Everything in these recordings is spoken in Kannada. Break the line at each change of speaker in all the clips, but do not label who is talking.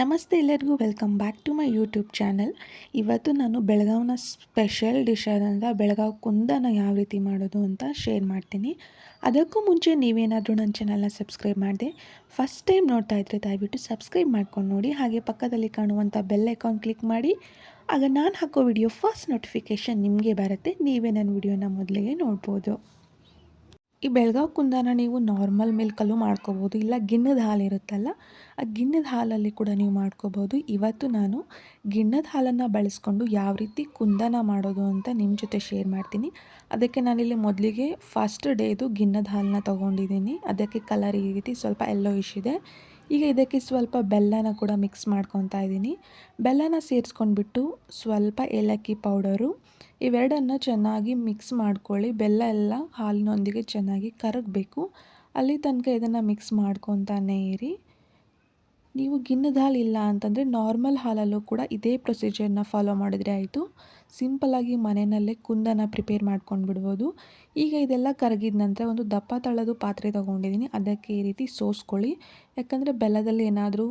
ನಮಸ್ತೆ ಎಲ್ಲರಿಗೂ welcome back to my YouTube channel ಇವತ್ತು ನಾನು ಬೆಳಗಾವಿನ ಸ್ಪೆಷಲ್ ಡಿಶ್ ಆದಂಥ ಬೆಳಗಾವಿ ಕುಂದನ ಯಾವ ರೀತಿ ಮಾಡೋದು ಅಂತ ಶೇರ್ ಮಾಡ್ತೀನಿ. ಅದಕ್ಕೂ ಮುಂಚೆ ನೀವೇನಾದರೂ ನನ್ನ ಚಾನಲ್ನ ಸಬ್ಸ್ಕ್ರೈಬ್ ಮಾಡಿದೆ ಫಸ್ಟ್ ಟೈಮ್ ನೋಡ್ತಾ ಇದ್ರೆ ದಯವಿಟ್ಟು ಸಬ್ಸ್ಕ್ರೈಬ್ ಮಾಡ್ಕೊಂಡು ನೋಡಿ, ಹಾಗೆ ಪಕ್ಕದಲ್ಲಿ ಕಾಣುವಂಥ ಬೆಲ್ ಐಕಾನ್ ಕ್ಲಿಕ್ ಮಾಡಿ. ಆಗ ನಾನು ಹಾಕೋ ವಿಡಿಯೋ ಫಸ್ಟ್ ನೋಟಿಫಿಕೇಷನ್ ನಿಮಗೆ ಬರುತ್ತೆ, ನೀವೇ ನನ್ನ ವಿಡಿಯೋನ ಮೊದಲಿಗೆ ನೋಡ್ಬೋದು. ಈ ಬೆಳಗಾವಿ ಕುಂದಾನ ನೀವು ನಾರ್ಮಲ್ ಮಿಲ್ಕಲ್ಲೂ ಮಾಡ್ಕೋಬೋದು, ಇಲ್ಲ ಗಿಣ್ಣದ ಹಾಲು ಇರುತ್ತಲ್ಲ, ಆ ಗಿಣ್ಣದ ಹಾಲಲ್ಲಿ ಕೂಡ ನೀವು ಮಾಡ್ಕೋಬೋದು. ಇವತ್ತು ನಾನು ಗಿಣ್ಣದ ಹಾಲನ್ನು ಬಳಸ್ಕೊಂಡು ಯಾವ ರೀತಿ ಕುಂದನ ಮಾಡೋದು ಅಂತ ನಿಮ್ಮ ಜೊತೆ ಶೇರ್ ಮಾಡ್ತೀನಿ. ಅದಕ್ಕೆ ನಾನಿಲ್ಲಿ ಮೊದಲಿಗೆ ಫಸ್ಟ್ ಡೇದು ಗಿಣ್ಣದ ಹಾಲನ್ನ ತೊಗೊಂಡಿದ್ದೀನಿ. ಅದಕ್ಕೆ ಕಲರ್ ಈ ರೀತಿ ಸ್ವಲ್ಪ ಎಲ್ಲೋ ಇದೆ. ಈಗ ಇದಕ್ಕೆ ಸ್ವಲ್ಪ ಬೆಲ್ಲನ ಕೂಡ ಮಿಕ್ಸ್ ಮಾಡ್ಕೊತಾ ಇದ್ದೀನಿ. ಬೆಲ್ಲನ ಸೇರಿಸ್ಕೊಂಡ್ಬಿಟ್ಟು ಸ್ವಲ್ಪ ಏಲಕ್ಕಿ ಪೌಡರು ಇವೆರಡನ್ನು ಚೆನ್ನಾಗಿ ಮಿಕ್ಸ್ ಮಾಡ್ಕೊಳ್ಳಿ. ಬೆಲ್ಲ ಎಲ್ಲ ಹಾಲಿನೊಂದಿಗೆ ಚೆನ್ನಾಗಿ ಕರಗಬೇಕು. ಅಲ್ಲಿ ತನಕ ಇದನ್ನು ಮಿಕ್ಸ್ ಮಾಡ್ಕೊತಾನೇ ಇರಿ. ನೀವು ಗಿಣ್ಣದ ಹಾಲು ಇಲ್ಲ ಅಂತಂದರೆ ನಾರ್ಮಲ್ ಹಾಲಲ್ಲೂ ಕೂಡ ಇದೇ ಪ್ರೊಸೀಜರ್ನ ಫಾಲೋ ಮಾಡಿದರೆ ಆಯಿತು. ಸಿಂಪಲ್ಲಾಗಿ ಮನೆಯಲ್ಲೇ ಕುಂದನ ಪ್ರಿಪೇರ್ ಮಾಡ್ಕೊಂಡು ಬಿಡ್ಬೋದು. ಈಗ ಇದೆಲ್ಲ ಕರಗಿದ ನಂತರ ಒಂದು ದಪ್ಪ ತಳ್ಳೋದು ಪಾತ್ರೆ ತೊಗೊಂಡಿದ್ದೀನಿ ಅದಕ್ಕೆ ಈ ರೀತಿ ಸೋಸ್ಕೊಳ್ಳಿ. ಯಾಕಂದರೆ ಬೆಲ್ಲದಲ್ಲಿ ಏನಾದರೂ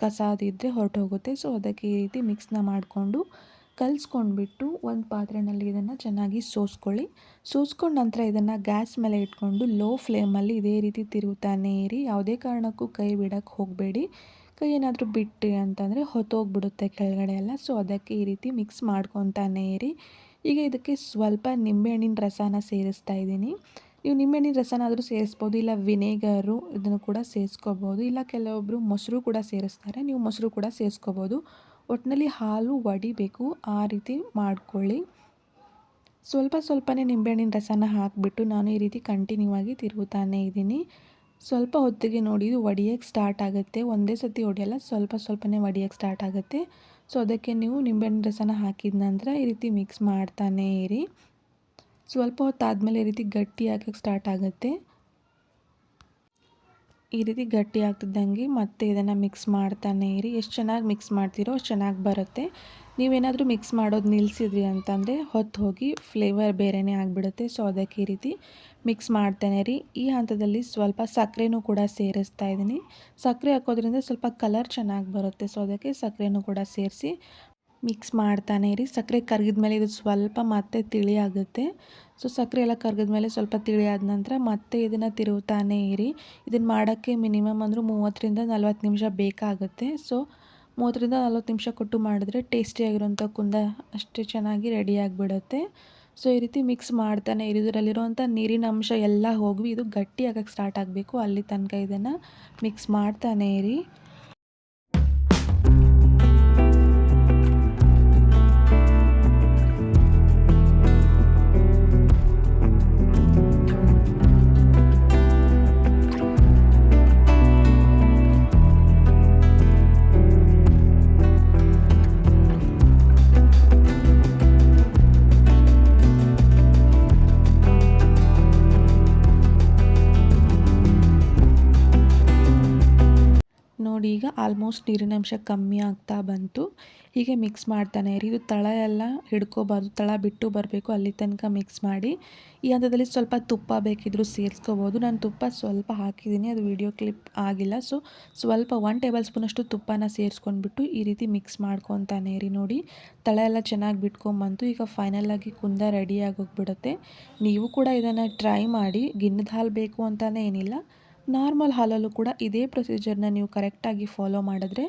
ಕಸ ಅದಿದ್ದರೆ ಹೊರಟು ಹೋಗುತ್ತೆ ಸೊ ಅದಕ್ಕೆ ಈ ರೀತಿ ಮಿಕ್ಸ್ನ ಮಾಡಿಕೊಂಡು ಕಲಿಸ್ಕೊಂಡ್ಬಿಟ್ಟು ಒಂದು ಪಾತ್ರೆಯಲ್ಲಿ ಇದನ್ನು ಚೆನ್ನಾಗಿ ಸೋಸ್ಕೊಳ್ಳಿ. ಸೋಸ್ಕೊಂಡ ನಂತರ ಇದನ್ನು ಗ್ಯಾಸ್ ಮೇಲೆ ಇಟ್ಕೊಂಡು ಲೋ ಫ್ಲೇಮಲ್ಲಿ ಇದೇ ರೀತಿ ತಿರುಗುತ್ತಾನೆ ಇರಿ. ಯಾವುದೇ ಕಾರಣಕ್ಕೂ ಕೈ ಬಿಡೋಕ್ಕೆ ಹೋಗಬೇಡಿ. ಕೈ ಏನಾದರೂ ಬಿಟ್ಟು ಅಂತಂದರೆ ಹೊತ್ತೋಗ್ಬಿಡುತ್ತೆ ಕೆಳಗಡೆ ಎಲ್ಲ. ಸೊ, ಅದಕ್ಕೆ ಈ ರೀತಿ ಮಿಕ್ಸ್ ಮಾಡ್ಕೊತಾನೇ ಇರಿ. ಈಗ ಇದಕ್ಕೆ ಸ್ವಲ್ಪ ನಿಂಬೆಹಣ್ಣಿನ ರಸನ ಸೇರಿಸ್ತಾ ಇದ್ದೀನಿ. ನೀವು ನಿಂಬೆಹಣ್ಣಿನ ರಸನಾದರೂ ಸೇರಿಸ್ಬೋದು, ಇಲ್ಲ ವಿನೇಗರು ಇದನ್ನು ಕೂಡ ಸೇರಿಸ್ಕೋಬೋದು, ಇಲ್ಲ ಕೆಲವೊಬ್ಬರು ಮೊಸರು ಕೂಡ ಸೇರಿಸ್ತಾರೆ. ನೀವು ಮೊಸರು ಕೂಡ ಸೇರಿಸ್ಕೋಬೋದು. ಒಟ್ಟಿನಲ್ಲಿ ಹಾಲು ಒಡಿಬೇಕು, ಆ ರೀತಿ ಮಾಡ್ಕೊಳ್ಳಿ. ಸ್ವಲ್ಪ ಸ್ವಲ್ಪನೇ ನಿಂಬೆಹಣ್ಣಿನ ರಸನ ಹಾಕಿಬಿಟ್ಟು ನಾನು ಈ ರೀತಿ ಕಂಟಿನ್ಯೂ ಆಗಿ ತಿರುಗುತ್ತಾನೆ ಇದ್ದೀನಿ. ಸ್ವಲ್ಪ ಹೊತ್ತಿಗೆ ನೋಡಿ, ಇದು ಒಡಿಯೋಕ್ಕೆ ಸ್ಟಾರ್ಟ್ ಆಗುತ್ತೆ. ಒಂದೇ ಸತಿ ಒಡೆಯಲ್ಲ, ಸ್ವಲ್ಪ ಸ್ವಲ್ಪನೇ ಒಡಿಯೋಕ್ಕೆ ಸ್ಟಾರ್ಟ್ ಆಗುತ್ತೆ. ಸೊ ಅದಕ್ಕೆ ನೀವು ನಿಂಬೆಹಣ್ಣಿನ ರಸನ ಹಾಕಿದ ನಂತರ ಈ ರೀತಿ ಮಿಕ್ಸ್ ಮಾಡ್ತಾನೇ ಇರಿ. ಸ್ವಲ್ಪ ಹೊತ್ತಾದಮೇಲೆ ಈ ರೀತಿ ಗಟ್ಟಿ ಹಾಕಕ್ಕೆ ಸ್ಟಾರ್ಟ್ ಆಗುತ್ತೆ. ಈ ರೀತಿ ಗಟ್ಟಿ ಆಗ್ತಿದ್ದಂಗೆ ಮತ್ತೆ ಇದನ್ನು ಮಿಕ್ಸ್ ಮಾಡ್ತಾನೆ ಇರಿ. ಎಷ್ಟು ಚೆನ್ನಾಗಿ ಮಿಕ್ಸ್ ಮಾಡ್ತೀರೋ ಅಷ್ಟು ಚೆನ್ನಾಗಿ ಬರುತ್ತೆ. ನೀವೇನಾದರೂ ಮಿಕ್ಸ್ ಮಾಡೋದು ನಿಲ್ಲಿಸಿದ್ರಿ ಅಂತಂದರೆ ಹೊತ್ತು ಹೋಗಿ ಫ್ಲೇವರ್ ಬೇರೆಯೇ ಆಗಿಬಿಡುತ್ತೆ. ಸೊ ಅದಕ್ಕೆ ಈ ರೀತಿ ಮಿಕ್ಸ್ ಮಾಡ್ತಾನೆ ರೀ ಈ ಹಂತದಲ್ಲಿ ಸ್ವಲ್ಪ ಸಕ್ಕರೆನೂ ಕೂಡ ಸೇರಿಸ್ತಾ ಇದ್ದೀನಿ. ಸಕ್ಕರೆ ಹಾಕೋದ್ರಿಂದ ಸ್ವಲ್ಪ ಕಲರ್ ಚೆನ್ನಾಗಿ ಬರುತ್ತೆ. ಸೊ ಅದಕ್ಕೆ ಸಕ್ಕರೆನೂ ಕೂಡ ಸೇರಿಸಿ ಮಿಕ್ಸ್ ಮಾಡ್ತಾನೆ ಇರಿ. ಸಕ್ಕರೆ ಕರಗಿದ ಮೇಲೆ ಇದು ಸ್ವಲ್ಪ ಮತ್ತೆ ತಿಳಿ ಆಗುತ್ತೆ. ಸೊ, ಸಕ್ಕರೆ ಎಲ್ಲ ಕರಗಿದ ಮೇಲೆ ಸ್ವಲ್ಪ ತಿಳಿ ಆದ ನಂತರ ಮತ್ತೆ ಇದನ್ನು ತಿರುಗುತ್ತಾನೆ ಇರಿ. ಇದನ್ನು ಮಾಡೋಕ್ಕೆ ಮಿನಿಮಮ್ ಅಂದರೂ ಮೂವತ್ತರಿಂದ ನಲ್ವತ್ತು ನಿಮಿಷ ಬೇಕಾಗುತ್ತೆ. ಸೊ, ಮೂವತ್ತರಿಂದ ನಲ್ವತ್ತು ನಿಮಿಷ ಕೊಟ್ಟು ಮಾಡಿದ್ರೆ ಟೇಸ್ಟಿಯಾಗಿರುವಂಥ ಕುಂದ ಅಷ್ಟೇ ಚೆನ್ನಾಗಿ ರೆಡಿ ಆಗಿಬಿಡುತ್ತೆ. ಸೊ, ಈ ರೀತಿ ಮಿಕ್ಸ್ ಮಾಡ್ತಾನೆ ಇರಿ. ಇದರಲ್ಲಿರುವಂಥ ನೀರಿನ ಅಂಶ ಎಲ್ಲ ಹೋಗಿ ಇದು ಗಟ್ಟಿ ಆಗೋಕ್ಕೆ ಸ್ಟಾರ್ಟ್ ಆಗಬೇಕು. ಅಲ್ಲಿ ತನಕ ಇದನ್ನು ಮಿಕ್ಸ್ ಮಾಡ್ತಾನೆ ಇರಿ. ನೋಡಿ ಈಗ ಆಲ್ಮೋಸ್ಟ್ ನೀರಿನ ಅಂಶ ಕಮ್ಮಿ ಆಗ್ತಾ ಬಂತು. ಹೀಗೆ ಮಿಕ್ಸ್ ಮಾಡ್ತಾನೆ. ಇರಿ ಇದು ತಳ ಎಲ್ಲ ಹಿಡ್ಕೋಬಾರ್ದು, ತಳ ಬಿಟ್ಟು ಬರಬೇಕು ಅಲ್ಲಿ ತನಕ ಮಿಕ್ಸ್ ಮಾಡಿ. ಈ ಹಂತದಲ್ಲಿ ಸ್ವಲ್ಪ ತುಪ್ಪ ಬೇಕಿದ್ದರೂ ಸೇರಿಸ್ಕೋಬೋದು. ನಾನು ತುಪ್ಪ ಸ್ವಲ್ಪ ಹಾಕಿದ್ದೀನಿ. ಅದು ವಿಡಿಯೋ ಕ್ಲಿಪ್ ಆಗಿಲ್ಲ. ಸೊ ಸ್ವಲ್ಪ ಒನ್ ಟೇಬಲ್ ಸ್ಪೂನಷ್ಟು ತುಪ್ಪನ ಸೇರಿಸ್ಕೊಂಡ್ಬಿಟ್ಟು ಈ ರೀತಿ ಮಿಕ್ಸ್ ಮಾಡ್ಕೊತಾನೆ ಇರಿ ನೋಡಿ. ತಳ ಎಲ್ಲ ಚೆನ್ನಾಗಿ ಬಿಟ್ಕೊಂಬಂತು ಈಗ ಫೈನಲ್ ಆಗಿ ಕುಂದ ರೆಡಿ ಆಗೋಗ್ಬಿಡುತ್ತೆ. ನೀವು ಕೂಡ ಇದನ್ನು ಟ್ರೈ ಮಾಡಿ. ಗಿಣ್ಣದ ಹಾಲು ಬೇಕು ಅಂತಲೇ ಏನಿಲ್ಲ. ನಾರ್ಮಲ್ ಹಾಲಲ್ಲೂ ಕೂಡ ಇದೇ ಪ್ರೊಸೀಜರ್ನ ನೀವು ಕರೆಕ್ಟಾಗಿ ಫಾಲೋ ಮಾಡಿದ್ರೆ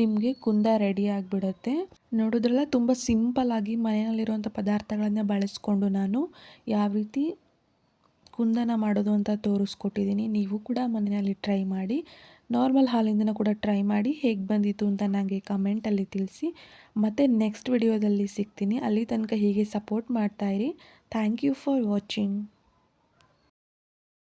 ನಿಮಗೆ ಕುಂದ ರೆಡಿ ಆಗಿಬಿಡುತ್ತೆ. ನೋಡಿದ್ರಲ್ಲ ತುಂಬ ಸಿಂಪಲ್ಲಾಗಿ ಮನೆಯಲ್ಲಿರುವಂಥ ಪದಾರ್ಥಗಳನ್ನ ಬಳಸ್ಕೊಂಡು ನಾನು ಯಾವ ರೀತಿ ಕುಂದನ ಮಾಡೋದು ಅಂತ ತೋರಿಸ್ಕೊಟ್ಟಿದ್ದೀನಿ. ನೀವು ಕೂಡ ಮನೆಯಲ್ಲಿ ಟ್ರೈ ಮಾಡಿ, ನಾರ್ಮಲ್ ಹಾಲಿಂದನೂ ಕೂಡ ಟ್ರೈ ಮಾಡಿ ಹೇಗೆ ಬಂದಿತ್ತು ಅಂತ ನನಗೆ ಕಮೆಂಟಲ್ಲಿ ತಿಳಿಸಿ. ಮತ್ತು ನೆಕ್ಸ್ಟ್ ವಿಡಿಯೋದಲ್ಲಿ ಸಿಗ್ತೀನಿ. ಅಲ್ಲಿ ತನಕ ಹೀಗೆ ಸಪೋರ್ಟ್ ಮಾಡ್ತಾಯಿರಿ ಥ್ಯಾಂಕ್ ಯು ಫಾರ್ ವಾಚಿಂಗ್.